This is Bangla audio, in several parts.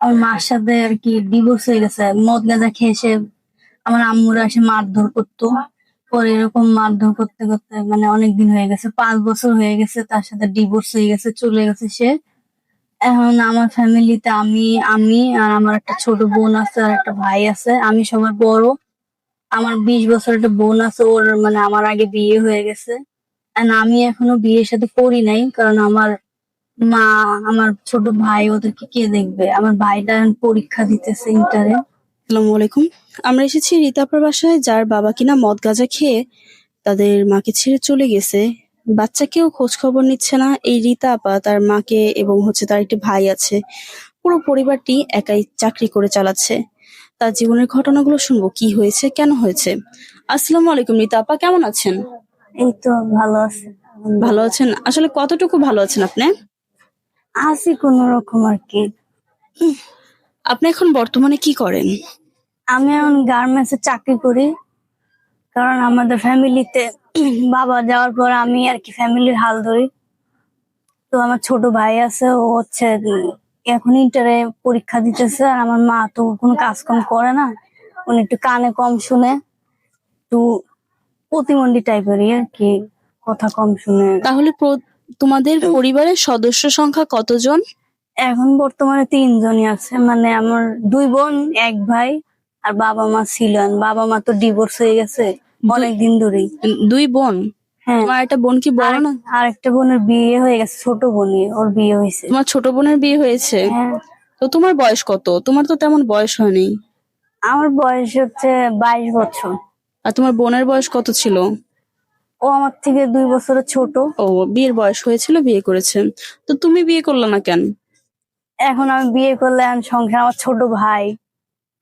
আমার মার সাথে আর কি ডিভোর্স হয়ে গেছে। মদ গাঁজা খেয়ে সে আমার আম্মুরা এসে মারধর করতো। পরে এরকম মারধর করতে করতে মানে অনেক দিন হয়ে গেছে, পাঁচ বছর হয়ে গেছে, তার সাথে ডিভোর্স হয়ে গেছে, চলে গেছে সে। এখন আমার ফ্যামিলিতে আমি আমি আর আমার একটা ছোট বোন আছে আর একটা ভাই আছে। আমি সবার বড়। আমার বিশ বছর একটা বোন আছে, ওর মানে আমার আগে বিয়ে হয়ে গেছে। আমি এখনও বিয়ের সাথে করি নাই, কারণ আমার মা আমার ছোট ভাই ওদেরকে কে দেখবে? আমার ভাইটা পরীক্ষা দিতেছে ইন্টারে। আসসালামু আলাইকুম। আমরা এসেছি রীতাপার বাসায় যার বাবা কিনা মদ গাঁজা খেয়ে তাদের মাকে ছেড়ে চলে গেছে। বাচ্চাকেও খোঁজ খবর নিচ্ছে না এই রীতা আপা তার মাকে এবং হচ্ছে তার একটি ভাই আছে। পুরো পরিবারটি একাই চাকরি করে চালাচ্ছে। তার জীবনের ঘটনাগুলো শুনব কি হয়েছে কেন হয়েছে? আসসালামু আলাইকুম রীতা আপা কেমন আছেন? এই তো ভালো আছে। ভালো আছেন? আসলে কতটুকু ভালো আছেন আপনি? আছি কোন রকম আর কি। আপনি এখন বর্তমানে কি করেন? আমি এখন গার্মেন্টস এ চাকরি করি। কারণ আমাদের ফ্যামিলিতে বাবা যাওয়ার পর আমি আর কি ফ্যামিলির হাল ধরি। তো আমার ছোট ভাই আছে ও হচ্ছে এখন ইন্টারে পরীক্ষা দিতেছে। আর আমার মা তো কোনো কাজ কম করে না। উনি একটু কানে কম শুনে একটু প্রতিমন্ডী টাইপেরই আর কি কথা কম শুনে। তাহলে তোমাদের পরিবারের সদস্য সংখ্যা কতজন? এখন বর্তমানে তিনজনই আছে। মানে আমার দুই বোন এক ভাই আর বাবা মা ছিলেন বাবা মা তো ডিভোর্স হয়ে গেছে অনেকদিন ধরেই। দুই বোন? হ্যাঁ। তোমার একটা বোন কি বড় না? আর একটা বোনের বিয়ে হয়ে গেছে ছোট বোনই ওর বিয়ে হয়েছে। তোমার ছোট বোনের বিয়ে হয়েছে? হ্যাঁ। তো তোমার বয়স কত? তোমার তো তেমন বয়স হয়নি। আমার বয়স হচ্ছে বাইশ বছর। আর তোমার বোনের বয়স কত ছিল? ও আমার থেকে দুই বছরের ছোট। ও বিয়ের বয়স হয়েছিল বিয়ে করেছে। তো তুমি বিয়ে করলে না কেন? এখন আমি বিয়ে করলে এখন সংসার আমার ছোট ভাই।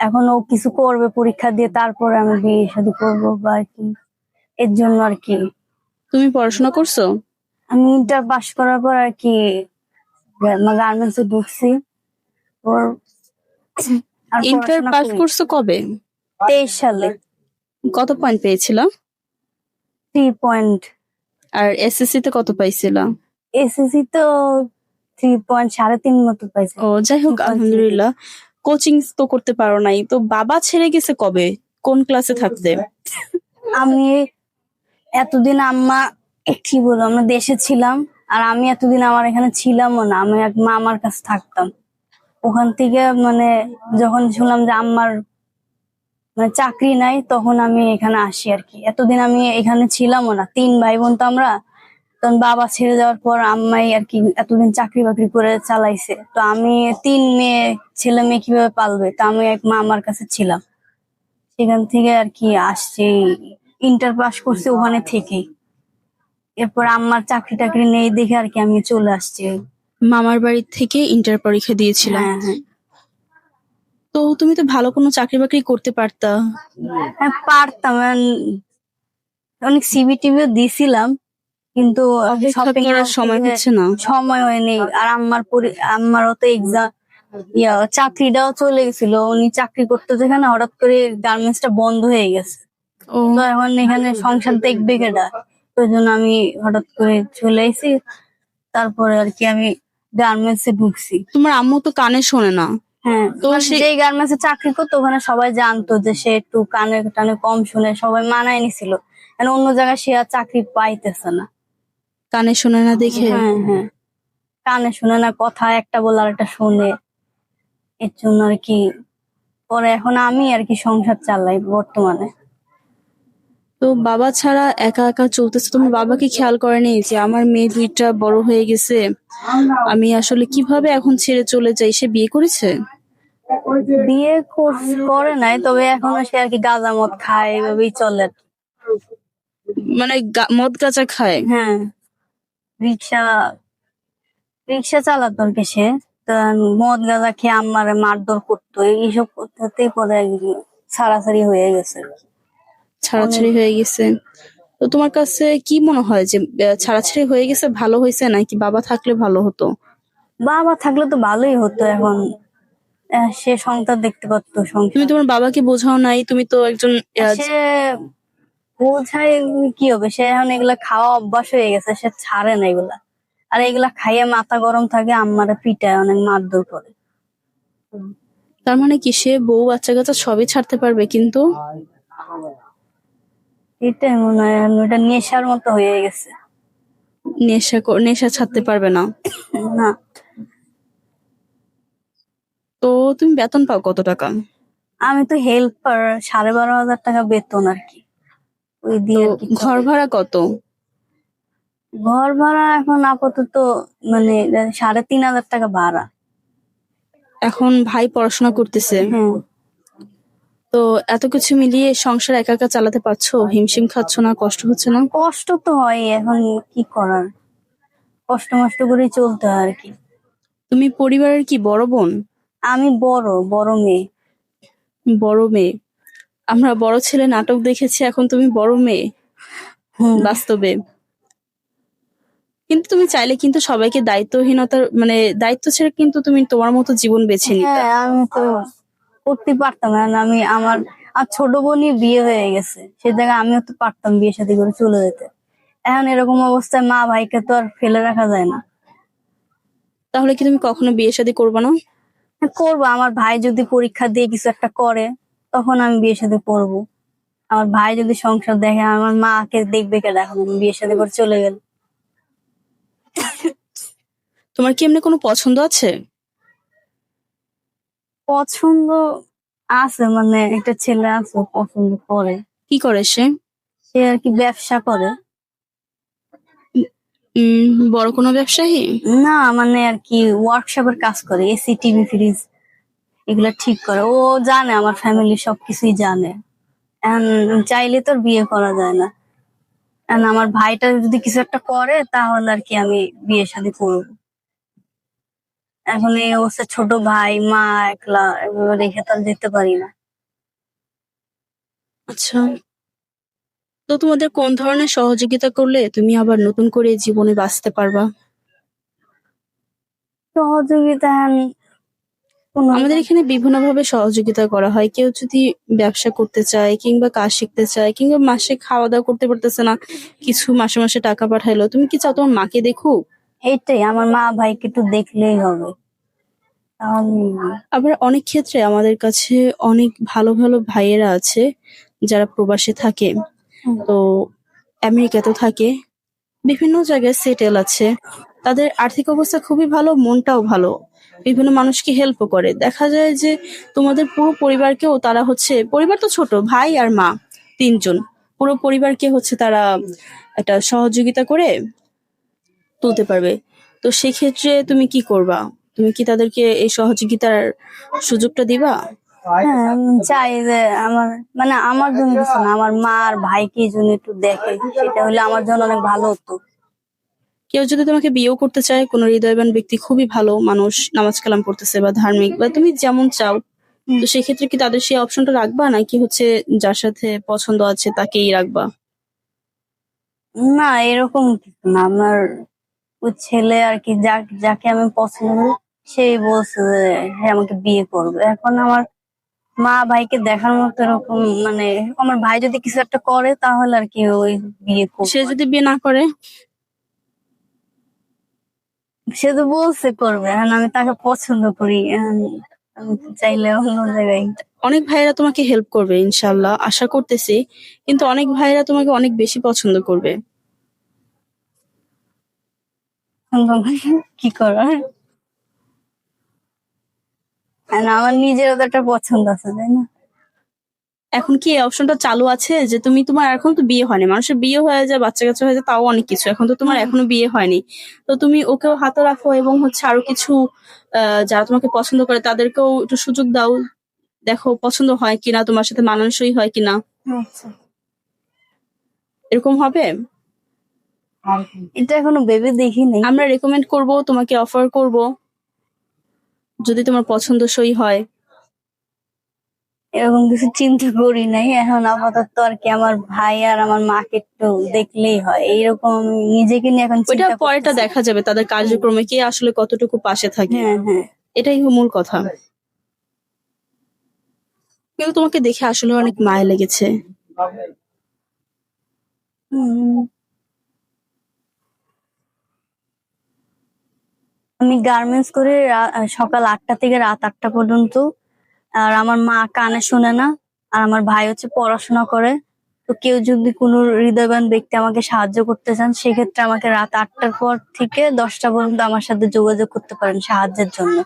এখন ও কিছু করবে পরীক্ষা দিয়ে তারপরে আমি বিয়ে শাদী করব বা আর কি। এর জন্য আর কি। তুমি পড়াশোনা করছ? আমি ইন্টার পাস করার পর আর কি গার্মেন্টস এ ঢুকছি। ওর ইন্টার পাস করছ কবে? তেইশ সালে। কত পয়েন্ট পেয়েছিল? থ্রি পয়েন্ট আর এসএসসি তে কত পাইছিল? এসএসসি তো থ্রি পয়েন্ট সাড়ে তিন মতো পাইছে। ও যাই হোক 3.0 আলহামদুলিল্লাহ। কোচিং তো করতে পারো নাই। তো বাবা ছেড়ে গেছে কবে? কোন ক্লাসে থাকতে? আমি এতদিন আম্মা কি বলব আমরা দেশে ছিলাম আর আমি এতদিন আমার এখানে ছিলামও না। আমি এক মামার কাছে থাকতাম। ওখান থেকে মানে যখন শুনলাম যে আম্মার মানে চাকরি নাই তখন আমি এখানে আসি আর কি এতদিন আমি এখানে ছিলামও না তিন ভাই বোন তো আমরা। তখন বাবা ছেড়ে যাওয়ার পর আম্মাই আর কি এতদিন চাকরি বাকরি করে চালাইছে। তো আমি তিন মেয়ে ছেলে মেয়ে কীভাবে পালবে? তা আমি এক মামার কাছে ছিলাম। সেখান থেকে আর কি আসছি ইন্টার পাস করছি ওখানে থেকেই। এরপর আম্মার চাকরি টাকরি নেই দেখে আর কি আমি চলে আসছি। মামার বাড়ি থেকে ইন্টার পরীক্ষা দিয়েছিলাম। হ্যাঁ হ্যাঁ। তো তুমি তো ভালো কোনো চাকরি বাকরি করতে পারতা। হ্যাঁ, পারতাম। অনেক সিবি টিভিও দিছিলাম কিন্তু করার house সময় হচ্ছে না। সময় হয়নি। আর আমার পরি- আমারও তো এক্সাম ইয়া চাকরিটাও চলে গেছিল। উনি চাকরি করতে যেখানে হঠাৎ করে গার্মেন্টস টা বন্ধ হয়ে গেছে। ও। তো এখন এখানে সংসার দেখবে কেটা ওই জন্য আমি হঠাৎ করে চলে এসেছি তারপরে আর কি আমি গার্মেন্টস এ ঢুকছি। তোমার আম্মু তো কানে শোনে না। হ্যাঁ তো সেই গার্মেন্টস চাকরি করতো ওখানে সবাই জানতো যে সে একটু কানে টানে কম শুনে সবাই মানায় নিছিল। এখন অন্য জায়গায় সে আর চাকরি পাইতেছে না। কানে শোনে না দেখে? হ্যাঁ হ্যাঁ। কানে শুনে না কথা একটা বলে আর একটা শুনে। এর জন্য আর কি। পরে এখন আমি আর কি সংসার চালাই বর্তমানে। তো বাবা ছাড়া একা একা চলতেছে। তোমার বাবাকে খেয়াল করেনি যে আমার মেয়ে দুইটা বড় হয়ে গেছে। আমি আসলে কীভাবে এখন ছেড়ে চলে যাই? সে বিয়ে করেছে? বিয়ে করে নাই তবে এখন সে আর কি গাঁজা মদ খায় এভাবেই চলে। মানে মদ গাঁজা খায়? হ্যাঁ। রিক্সা রিক্সা চালাতো আর কি সে মদ গাঁজা খেয়ে আমার মারধর করতো এইসব করতে পরে ছাড়াছাড়ি হয়ে গেছে আর কি। ছাড়াছাড়ি হয়ে গেছে। তো তোমার কাছে কি মনে হয় যে ছাড়াছাড়ি হয়ে গেছে ভালো হয়েছে নাকি বাবা থাকলে ভালো হতো? বাবা থাকলে তো ভালোই হতো এখন। সে সংসার দেখতে পারতো তুমি তোমার বাবাকে বোঝাও নাই তুমি তো একজন সে বোঝায় কি হবে? সে এখন এগুলা খাওয়া অভ্যাস হয়ে গেছে সে ছাড়ে না এগুলা। আর এগুলা খাইয়ে মাথা গরম থাকে আম্মারে পিটায় অনেক মারধর করে। তার মানে কি সে বউ বাচ্চা কাচ্চা সবই ছাড়তে পারবে কিন্তু? এটাই মনে হয় ওটা নেশার মতো হয়ে গেছে। নেশা ক- নেশা ছাড়তে পারবে না। না। তো তুমি বেতন পাও কত টাকা? আমি তো হেল্পার সাড়ে বারো হাজার টাকা বেতন আর কি। ওই তো দিয়ে আর কি ঘর ভাড়া কত? ঘর ভাড়া এখন আপাতত মানে সাড়ে তিন হাজার টাকা ভাড়া। এখন ভাই পড়াশোনা করতেছে। হ্যাঁ। তো এত কিছু মিলিয়ে সংসার একা একা চালাতে পারছ? হিমশিম খাচ্ছ না? কষ্ট হচ্ছে না? কষ্ট তো হয় এখন কি করার? কষ্ট মষ্ট করেই চলতে হয় আর কি। তুমি পরিবারের কি বড় বোন? আমি বড় বড় মেয়ে। বড় মেয়ে। আমরা বড় ছেলে নাটক দেখেছি এখন তুমি বড় মেয়ে। বাস্তবে। কিন্তু তুমি চাইলে কিন্তু সবাইকে দায়িত্বহীনতার মানে দায়িত্ব ছেড়ে কিন্তু তুমি তোমার মতো জীবন বেছে নিতে। হ্যাঁ আমি তো করতে পারতাম না। আমি আমার আর ছোট বোনই বিয়ে হয়ে গেছে। সে জায়গায় আমিও তো পারতাম বিয়ে শাদী করে চলে যেতে। এখন এরকম অবস্থায় মা ভাইকে তো আর ফেলে রাখা যায় না। তাহলে কি তুমি কখনো বিয়ে শাদী করবে না? হ্যাঁ, করব। আমার ভাই যদি পরীক্ষা দিয়ে কিছু একটা করে তখন আমি বিয়ে শাদী করব। আমার ভাই যদি সংসার দেখে আমার মাকে দেখবে কে দেখো বিয়ে শাদী করে চলে গেল। তোমার কি এমনি কোনো পছন্দ আছে? পছন্দ আছে মানে একটা ছেলে আছে পছন্দ করে। কি করে সে? সে আর কি ব্যবসা করে। উম বড় কোনো ব্যবসায়ী? না মানে আর কি ওয়ার্কশপের কাজ করে এসি টিভি ফ্রিজ এগুলা ঠিক করে। ও জানে আমার ফ্যামিলি সবকিছুই জানে। এখন চাইলে তোর বিয়ে করা যায় না। এখন আমার ভাইটা যদি কিছু একটা করে তাহলে আর কি আমি বিয়ে শাদী করব। এখন এই অবস্থা ছোট ভাই মা একলা এভাবে রেখে তো আর যেতে পারি না। আচ্ছা। তো তোমাদের কোন ধরনের সহযোগিতা করলে তুমি আবার নতুন করে জীবনে বাঁচতে পারবা? সহযোগিতা এখন আমাদের এখানে বিভিন্নভাবে সহযোগিতা করা হয়। কেউ যদি ব্যবসা করতে চায় কিংবা কাজ শিখতে চায় কিংবা মাসে খাওয়া দাওয়া করতে পারতেছে না কিছু মাসে মাসে টাকা পাঠাইলো তুমি কি চাও তোমার মাকে দেখুক? এইটাই আমার মা ভাইকে একটু দেখলেই হবে। আবার অনেক ক্ষেত্রে আমাদের কাছে অনেক ভালো ভালো ভাইয়েরা আছে যারা প্রবাসে থাকে। তো আমেরিকাতেও থাকে। বিভিন্ন জায়গায় সেটেল আছে। তাদের আর্থিক অবস্থা খুবই ভালো মনটাও ভালো। বিভিন্ন মানুষকে হেল্পও করে। দেখা যায় যে তোমাদের পুরো পরিবারকেও তারা হচ্ছে পরিবার তো ছোট ভাই আর মা তিনজন। পুরো পরিবারকে হচ্ছে তারা একটা সহযোগিতা করে তুলতে পারবে। তো সেক্ষেত্রে তুমি কি করবা? তুমি কি তাদেরকে এই সহযোগিতার সুযোগটা দিবা? হ্যাঁ চাই যে আমার মানে আমার জন্য কিছু না আমার মা আর ভাইকে জন্য একটু দেখে সেটা হলে আমার জন্য অনেক ভালো হতো। কেউ যদি তোমাকে বিয়েও করতে চায় কোনো হৃদয়বান ব্যক্তি খুবই ভালো মানুষ নামাজ কালাম পড়তেছে বা ধার্মিক বা তুমি যেমন চাও তো সেক্ষেত্রে কি তাদের সেই অপশনটা রাখবা? নাকি হচ্ছে যার সাথে পছন্দ আছে তাকেই রাখবা? না এরকম কিছু না আমার ছেলে আর কি যাকে আমি পছন্দ সেই বলছে যে হ্যাঁ আমাকে বিয়ে করবে। এখন আমার মা ভাইকে দেখার মতো এরকম মানে আমার ভাই যদি কিছু একটা করে তাহলে আর কি ওই বিয়ে করবে। সে যদি বিয়ে না করে? সে তো বলছে করবে। এখন আমি তাকে পছন্দ করি। চাইলে অন্য জায়গায়। অনেক ভাইয়েরা তোমাকে হেল্প করবে ইনশাল্লাহ আশা করতেছি। কিন্তু অনেক ভাইরা তোমাকে অনেক বেশি পছন্দ করবে। কি করার? আমার নিজেরও তো একটা পছন্দ আছে তাই না? এখন কি এই অপশনটা চালু আছে? যে তুমি তোমার এখন তো বিয়ে হয়নি। মানুষের বিয়ে হয়ে যায় বাচ্চা কাচ্চা হয়ে যায় তাও অনেক কিছু। এখন তো তোমার এখনও বিয়ে হয়নি। তো তুমি ওকেও হাতে রাখো এবং হচ্ছে আরও কিছু যারা তোমাকে পছন্দ করে তাদেরকেও একটু সুযোগ দাও। দেখো পছন্দ হয় কিনা তোমার সাথে মানানসই হয় কিনা। আচ্ছা। এরকম হবে? এটা এখনও ভেবে দেখিনি। আমরা রেকমেন্ড করব তোমাকে অফার করব। যদি তোমার পছন্দসই হয়। এরকম কিছু চিন্তা করি নাই। এখন আপাতত আর কি আমার ভাই আর আমার মাকে একটু দেখলেই হয়। এইরকম নিজেকে নিয়ে এখন ওইটা পরেটা দেখা যাবে তাদের কার্যক্রমে কে আসলে কতটুকু পাশে থাকে। হ্যাঁ হ্যাঁ। এটাই মূল কথা। কিন্তু তোমাকে দেখে আসলে অনেক মায়া লেগেছে। আমি গার্মেন্টস করে সকাল আটটা থেকে রাত আটটা পর্যন্ত। আর আমার মা কানে শোনে না, আর আমার ভাই হচ্ছে পড়াশোনা করে। তো কেউ যদি কোনো হৃদয়বান ব্যক্তি আমাকে সাহায্য করতে চান, সেক্ষেত্রে আমাকে রাত আটটার পর থেকে দশটা পর্যন্ত আমার সাথে যোগাযোগ করতে পারেন সাহায্যের জন্য।